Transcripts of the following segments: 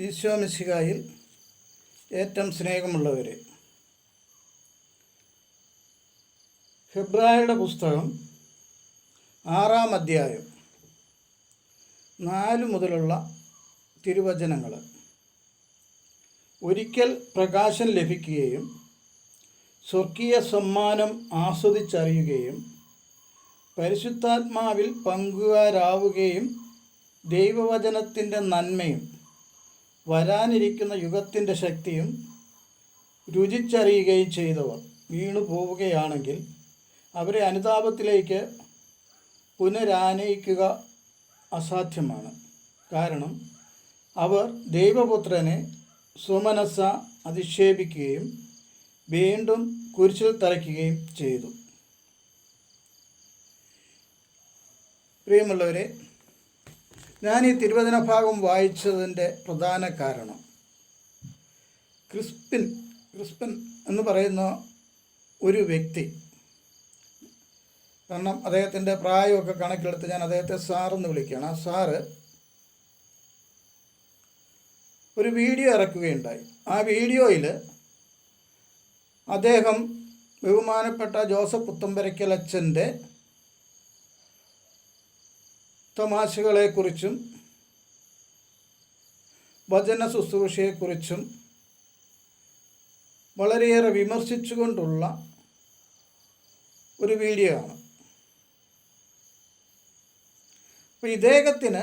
ഈശോമിശിഹായിൽ ഏറ്റവും സ്നേഹമുള്ളവരെ ഫെബ്രുവരിയുടെ പുസ്തകം ആറാം അധ്യായം നാല് മുതലുള്ള തിരുവചനങ്ങൾ. ഒരിക്കൽ പ്രകാശം ലഭിക്കുകയും സ്വർഗീയ സമ്മാനം ആസ്വദിച്ചറിയുകയും പരിശുദ്ധാത്മാവിൽ പങ്കുകാരാവുകയും ദൈവവചനത്തിന്റെ നന്മയും വരാനിരിക്കുന്ന യുഗത്തിന്റെ ശക്തിയും രുചിച്ചറിയുകയും ചെയ്തവർ വീണു പോവുകയാണെങ്കിൽ അവരെ അനുതാപത്തിലേക്ക് പുനരാനയിക്കുക അസാധ്യമാണ്. കാരണം അവർ ദൈവപുത്രനെ സുമനസ അധിക്ഷേപിക്കുകയും വീണ്ടും കുരിശിൽ തറയ്ക്കുകയും ചെയ്തു. പ്രിയമുള്ളവരെ ഞാൻ ഈ തിരുവചന ഭാഗം വായിച്ചതിന്റെ പ്രധാന കാരണം. ക്രിസ്പിൻ ക്രിസ്പിൻ എന്ന് പറയുന്ന ഒരു വ്യക്തി. കാരണം അദ്ദേഹത്തിന്റെ പ്രായമൊക്കെ കണക്കിലെടുത്ത് ഞാൻ അദ്ദേഹത്തെ സാറെന്ന് വിളിക്കുകയാണ്. ആ സാറ് ഒരു വീഡിയോ ഇറക്കുകയുണ്ടായി. ആ വീഡിയോയിൽ അദ്ദേഹം ബഹുമാനപ്പെട്ട ജോസഫ് പുത്തമ്പരയ്ക്കൽ അച്ഛന്റെ തമാശകളെക്കുറിച്ചും വചന ശുശ്രൂഷയെക്കുറിച്ചും വളരെയേറെ വിമർശിച്ചുകൊണ്ടുള്ള ഒരു വീഡിയോ ആണ്. അപ്പോൾ ഇദ്ദേഹത്തിന്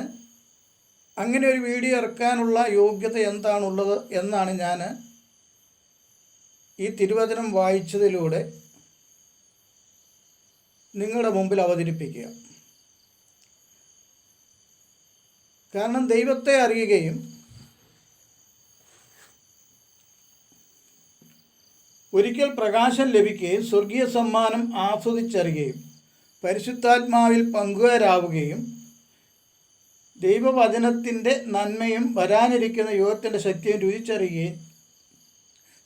അങ്ങനെ ഒരു വീഡിയോ ഇറക്കാനുള്ള യോഗ്യത എന്താണുള്ളത് എന്നാണ് ഞാൻ ഈ തിരുവചനം വായിച്ചതിലൂടെ നിങ്ങളുടെ മുമ്പിൽ അവതരിപ്പിക്കുക. കാരണം ദൈവത്തെ അറിയുകയും ഒരിക്കൽ പ്രകാശം ലഭിക്കുകയും സ്വർഗീയ സമ്മാനം ആസ്വദിച്ചറിയുകയും പരിശുദ്ധാത്മാവിൽ പങ്കുകാരാവുകയും ദൈവവചനത്തിന്റെ നന്മയും വരാനിരിക്കുന്ന യുഗത്തിന്റെ ശക്തിയും രുചിച്ചറിയുകയും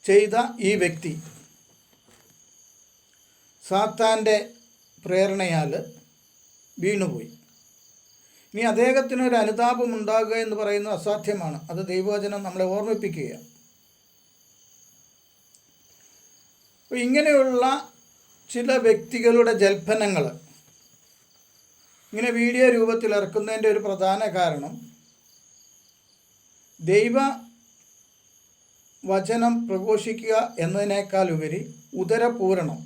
ചെയ്ത ഈ വ്യക്തി സാത്താന്റെ പ്രേരണയാൽ വീണുപോയി. ഇനി അദ്ദേഹത്തിന് ഒരു അനുതാപം ഉണ്ടാകുക എന്ന് പറയുന്നത് അസാധ്യമാണ്. അത് ദൈവവചനം നമ്മളെ ഓർമ്മിപ്പിക്കുക ഇങ്ങനെയുള്ള ചില വ്യക്തികളുടെ ജൽപ്പനങ്ങൾ ഇങ്ങനെ വീഡിയോ രൂപത്തിൽ ഇറക്കുന്നതിന്റെ ഒരു പ്രധാന കാരണം ദൈവ വചനം പ്രഘോഷിക്കുക എന്നതിനേക്കാൾ ഉപരി ഉദരപൂരണം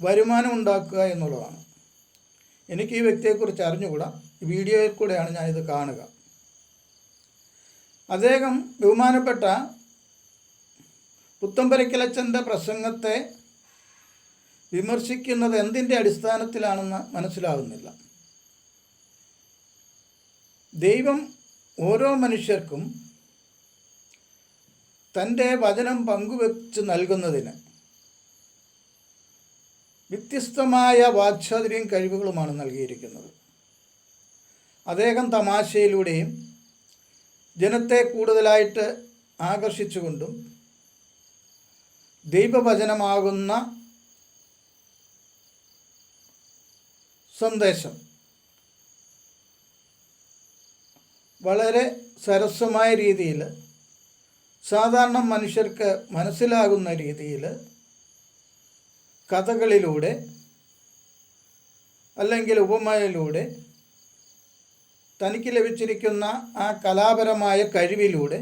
വരുമാനം ഉണ്ടാക്കുക എന്നുള്ളതാണ്. എനിക്ക് ഈ വ്യക്തിയെക്കുറിച്ച് അറിഞ്ഞുകൂടാ? വീഡിയോയിൽ കൂടെയാണ് ഞാനിത് കാണുക. അദ്ദേഹം ബഹുമാനപ്പെട്ട പുത്തമ്പരക്കിലച്ചന്റെ പ്രസംഗത്തെ വിമർശിക്കുന്നത് എന്തിന്റെ അടിസ്ഥാനത്തിലാണെന്ന് മനസ്സിലാവുന്നില്ല. ദൈവം ഓരോ മനുഷ്യർക്കും തന്റെ വചനം പങ്കുവെച്ച് നൽകുന്നതിന് വ്യത്യസ്തമായ വാക്ചാതുര്യം കഴിവുകളുമാണ് നൽകിയിരിക്കുന്നത്. അദ്ദേഹം തമാശയിലൂടെയും ജനത്തെ കൂടുതലായിട്ട് ആകർഷിച്ചുകൊണ്ടും ദൈവവചനമാകുന്ന സന്ദേശം വളരെ സരസമായ രീതിയിൽ സാധാരണ മനുഷ്യർക്ക് മനസ്സിലാകുന്ന രീതിയിൽ കഥകളിലൂടെ അല്ലെങ്കിൽ ഉപമയിലൂടെ തനിക്ക് ലഭിച്ചിരിക്കുന്ന ആ കലാപരമായ കഴിവിലൂടെ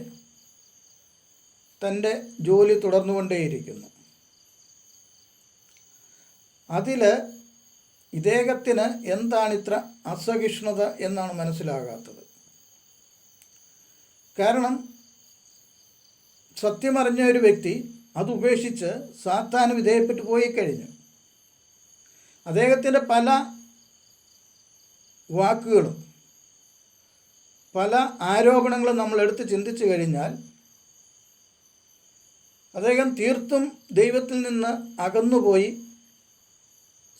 തന്റെ ജോലി തുടർന്നുകൊണ്ടേയിരിക്കുന്നു. അതിൽ ഇദ്ദേഹത്തിന് എന്താണ് ഇത്ര അസഹിഷ്ണുത എന്നാണ് മനസ്സിലാകാത്തത്. കാരണം സത്യമറിഞ്ഞ ഒരു വ്യക്തി അത് ഉപേക്ഷിച്ച് സാത്താന് വിധേയപ്പെട്ടു പോയി കഴിഞ്ഞു അദ്ദേഹത്തിന്റെ പല വാക്കുകളും പല ആരോപണങ്ങളും നമ്മൾ എടുത്ത് ചിന്തിച്ചു കഴിഞ്ഞാൽ അദ്ദേഹം തീർത്തും ദൈവത്തിൽ നിന്ന് അകന്നുപോയി.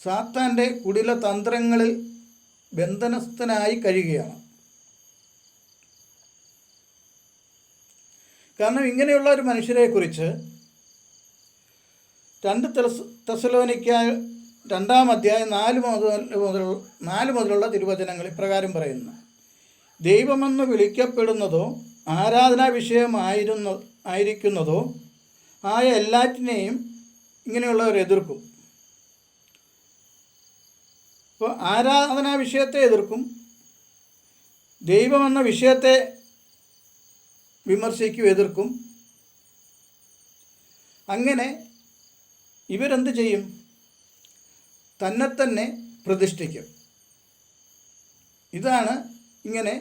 സാത്താന്റെ കുടില തന്ത്രങ്ങളിൽ ബന്ധനസ്ഥനായി കഴിയുകയാണ്. കാരണം ഇങ്ങനെയുള്ള ഒരു മനുഷ്യരെക്കുറിച്ച് രണ്ട് തെസ് തെസലോനിക്ക രണ്ടാം അധ്യായം നാല് മുതൽ മുതൽ നാല് മുതലുള്ള തിരുവചനങ്ങൾ ഇപ്രകാരം പറയുന്നു. ദൈവമെന്ന് വിളിക്കപ്പെടുന്നതോ ആരാധനാ വിഷയമായിരുന്ന ആയിരിക്കുന്നതോ ആയ എല്ലാറ്റിനെയും ഇങ്ങനെയുള്ളവർ എതിർക്കും. അപ്പോൾ ആരാധനാ വിഷയത്തെ എതിർക്കും? ദൈവമെന്ന വിഷയത്തെ വിമർശിക്കും എതിർക്കും. അങ്ങനെ ഇവരെന്ത് ചെയ്യും? തന്നെ തന്നെ പ്രതിഷ്ഠിക്കും. ഇതാണ് ഇങ്ങനെ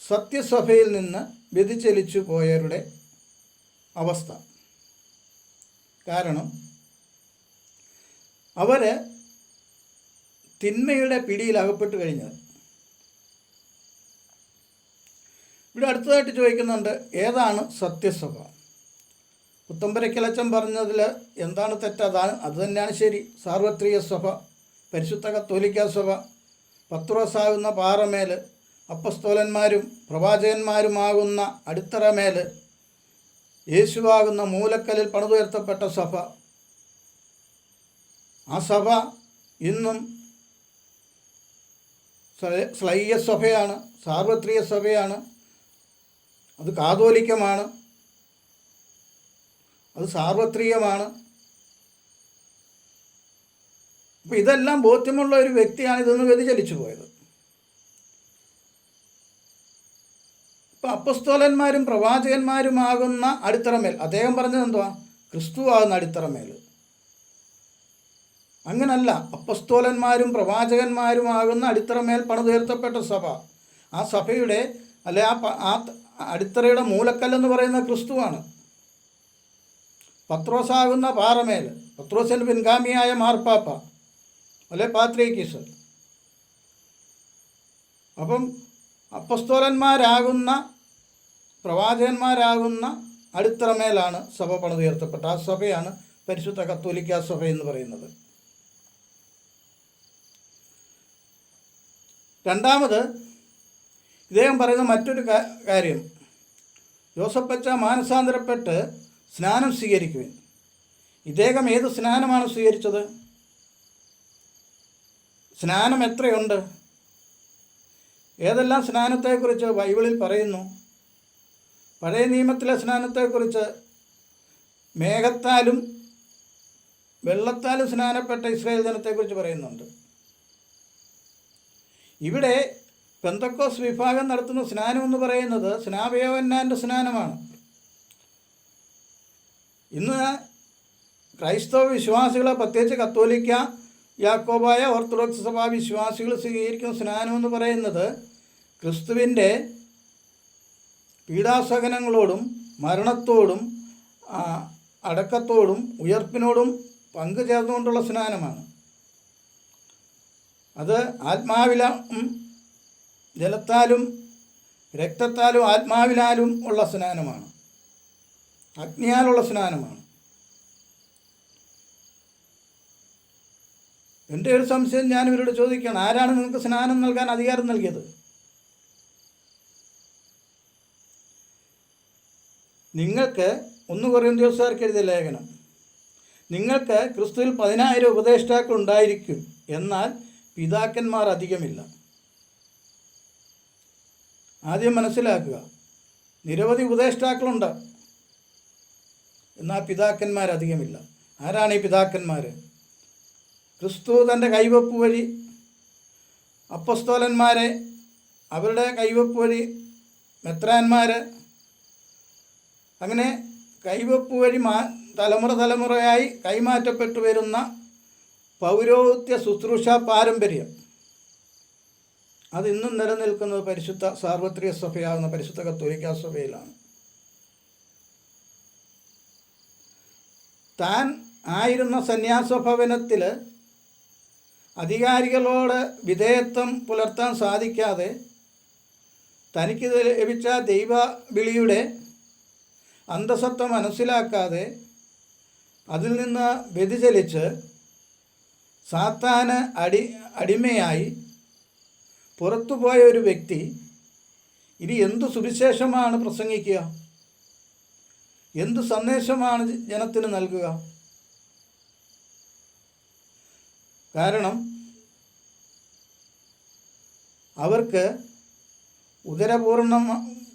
സത്യസഭയിൽ നിന്ന് വ്യതിചലിച്ചു പോയവരുടെ അവസ്ഥ. കാരണം അവർ തിന്മയുടെ പിടിയിൽ അകപ്പെട്ട് കഴിഞ്ഞത് ഇവിടെ അടുത്തതായിട്ട് ചോദിക്കുന്നുണ്ട് ഏതാണ് സത്യസഭ? പുത്തമ്പരക്കിളച്ചൻ പറഞ്ഞതിൽ എന്താണ് തെറ്റ്? അതാണ് അത് തന്നെയാണ് ശരി. സാർവത്രിക സഭ പരിശുദ്ധ കത്തോലിക്ക സഭ പത്രോസാകുന്ന പാറമേൽ അപ്പസ്തോലന്മാരും പ്രവാചകന്മാരുമാകുന്ന അടിത്തറമേൽ യേശുവാകുന്ന മൂലക്കലിൽ പണിതുയർത്തപ്പെട്ട സഭ. ആ സഭ ഇന്നും സ്ലൈയ സഭയാണ് സാർവത്രിക സഭയാണ്. അത് കാതോലിക്കമാണ്. അത് സാർവത്രികമാണ്. അപ്പം ഇതെല്ലാം ബോധ്യമുള്ള ഒരു വ്യക്തിയാണ് ഇതൊന്ന് വ്യതിചലിച്ചു പോയത്. ഇപ്പം അപ്പസ്തോലന്മാരും പ്രവാചകന്മാരുമാകുന്ന അടിത്തറമേൽ അദ്ദേഹം പറഞ്ഞത് എന്തുവാ? ക്രിസ്തു ആകുന്ന അടിത്തറമേൽ. അങ്ങനല്ല അപ്പസ്തോലന്മാരും പ്രവാചകന്മാരുമാകുന്ന അടിത്തറമേൽ പണിതുയർത്തപ്പെട്ട സഭ. ആ സഭയുടെ അല്ലെ ആ അടിത്തറയുടെ മൂലക്കല്ലെന്ന് പറയുന്ന ക്രിസ്തുവാണ്. പത്രോസാകുന്ന പാറമേൽ. പത്രോസിന്റെ പിൻഗാമിയായ മാർപ്പാപ്പ. അല്ലെ പാത്രീക്കീസ്. അപ്പം അപ്പസ്തോലന്മാരാകുന്ന പ്രവാചകന്മാരാകുന്ന അടിത്തറമേലാണ് സഭ പണിതുയർത്തപ്പെട്ട ആ സഭയാണ് പരിശുദ്ധ കത്തോലിക്ക സഭ എന്ന് പറയുന്നത്. രണ്ടാമത് ഇദ്ദേഹം പറയുന്ന മറ്റൊരു കാര്യം. ജോസഫ് ജോസഫച്ച മാനസാന്തരപ്പെട്ട് സ്നാനം സ്വീകരിക്കുവിൻ. ഇദ്ദേഹം ഏത് സ്നാനമാണ് സ്വീകരിച്ചത്? സ്നാനം എത്രയുണ്ട്? ഏതെല്ലാം സ്നാനത്തെക്കുറിച്ച് ബൈബിളിൽ പറയുന്നു? പഴയ നിയമത്തിലെ സ്നാനത്തെക്കുറിച്ച് മേഘത്താലും വെള്ളത്താലും സ്നാനപ്പെട്ട ഇസ്രായേൽ ജനത്തെക്കുറിച്ച് പറയുന്നുണ്ട്. ഇവിടെ പെന്തക്കോസ് വിഭാഗം നടത്തുന്ന സ്നാനം എന്ന് പറയുന്നത് സ്നാപയോവന്നാന്റെ സ്നാനമാണ്. ഇന്ന് ക്രൈസ്തവ വിശ്വാസികളെ പ്രത്യേകിച്ച് കത്തോലിക്ക യാക്കോബായ ഓർത്തഡോക്സ് സഭാ വിശ്വാസികൾ സ്വീകരിക്കുന്ന സ്നാനം എന്ന് പറയുന്നത് ക്രിസ്തുവിന്റെ പീഡാസഹനങ്ങളോടും മരണത്തോടും അടക്കത്തോടും ഉയർപ്പിനോടും പങ്കുചേർന്നുകൊണ്ടുള്ള സ്നാനമാണ്. അത് ആത്മാവിലും ജലത്താലും രക്തത്താലും ആത്മാവിലാലും ഉള്ള സ്നാനമാണ്. അഗ്നിയാലുള്ള സ്നാനമാണ്. എന്റെ ഒരു സംശയം ഞാൻ ഇവരോട് ചോദിക്കുകയാണ്. ആരാണ് നിങ്ങൾക്ക് സ്നാനം നൽകാൻ അധികാരം നൽകിയത്? നിങ്ങൾക്ക് ഒന്ന് കൊറിയന്ത്യോസാർക്ക് എഴുതിയ ലേഖനം. നിങ്ങൾക്ക് ക്രിസ്തുവിൽ പതിനായിരം ഉപദേഷ്ടാക്കൾ ഉണ്ടായിരിക്കും. എന്നാൽ പിതാക്കന്മാർ അധികമില്ല. ആദ്യം മനസ്സിലാക്കുക. നിരവധി ഉപദേഷ്ടാക്കളുണ്ട്. എന്നാൽ പിതാക്കന്മാർ അധികമില്ല. ആരാണ് ഈ പിതാക്കന്മാർ ക്രിസ്തു തന്റെ കൈവപ്പ് വഴി അപ്പസ്തോലന്മാരെ അവരുടെ കൈവപ്പ് വഴി മെത്രാന്മാർ അങ്ങനെ കൈവപ്പ് വഴി മാ തലമുറ തലമുറയായി കൈമാറ്റപ്പെട്ടു വരുന്ന പൗരോഹിത്യ ശുശ്രൂഷ പാരമ്പര്യം. അത് നിലനിൽക്കുന്നത് പരിശുദ്ധ സാർവത്രിക സഭയാകുന്ന പരിശുദ്ധ കത്തോലിക്കാ സഭയിലാണ്. താൻ ആയിരുന്ന സന്യാസഭവനത്തിൽ അധികാരികളോട് വിധേയത്വം പുലർത്താൻ സാധിക്കാതെ തനിക്ക് ലഭിച്ച ദൈവ വിളിയുടെ അന്തസത്വം മനസ്സിലാക്കാതെ അതിൽ നിന്ന് വ്യതിചലിച്ച് സാത്താന് അടി അടിമയായി പുറത്തുപോയ ഒരു വ്യക്തി ഇനി എന്തു സുവിശേഷമാണ് പ്രസംഗിക്കുക? എന്ത് സന്ദേശമാണ് ജനത്തിന് നൽകുക? കാരണം അവർക്ക് ഉദരപൂർണ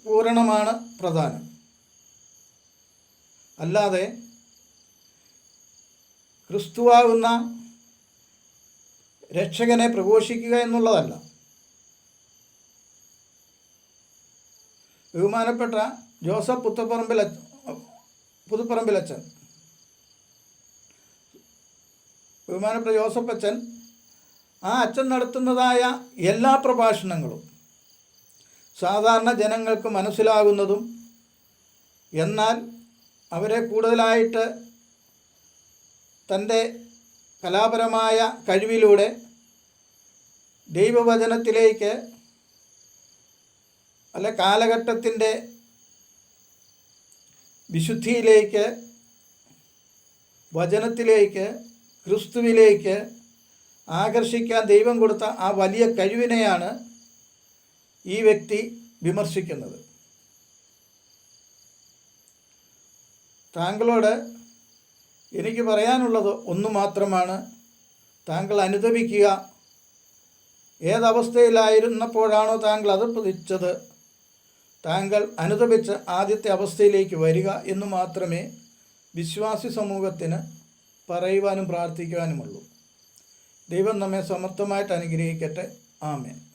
പൂരണമാണ് പ്രധാനം. അല്ലാതെ ക്രിസ്തുവാകുന്ന രക്ഷകനെ പ്രഘോഷിക്കുക എന്നുള്ളതല്ല. ബഹുമാനപ്പെട്ട ജോസഫ് പുത്തപ്പറമ്പിൽ പുതുപ്പറമ്പിലച്ചൻ ബഹുമാനപ്പെട്ട ജോസഫ് അച്ഛൻ ആ അച്ഛൻ നടത്തുന്നതായ എല്ലാ പ്രഭാഷണങ്ങളും സാധാരണ ജനങ്ങൾക്ക് മനസ്സിലാകുന്നതും എന്നാൽ അവരെ കൂടുതലായിട്ട് തന്റെ കലാപരമായ കഴിവിലൂടെ ദൈവവചനത്തിലേക്ക് അല്ലെ കാലഘട്ടത്തിന്റെ വിശുദ്ധിയിലേക്ക് വചനത്തിലേക്ക് ക്രിസ്തുവിലേക്ക് ആകർഷിക്കാൻ ദൈവം കൊടുത്ത ആ വലിയ കഴിവിനെയാണ് ഈ വ്യക്തി വിമർശിക്കുന്നത്. താങ്കളോട് എനിക്ക് പറയാനുള്ളത് ഒന്നു മാത്രമാണ്. താങ്കൾ അനുദപിക്കുക. ഏതവസ്ഥയിലായിരുന്നപ്പോഴാണോ താങ്കൾ അത് പ്രതിച്ചത്? താങ്കൾ അനുദപിച്ച് ആദ്യത്തെ അവസ്ഥയിലേക്ക് വരിക എന്ന് മാത്രമേ വിശ്വാസി സമൂഹത്തിന് പറയുവാനും പ്രാർത്ഥിക്കുവാനുമുള്ളൂ. ദൈവം നമ്മെ സമർത്ഥമായിട്ട് അനുഗ്രഹിക്കട്ടെ. ആമേൻ.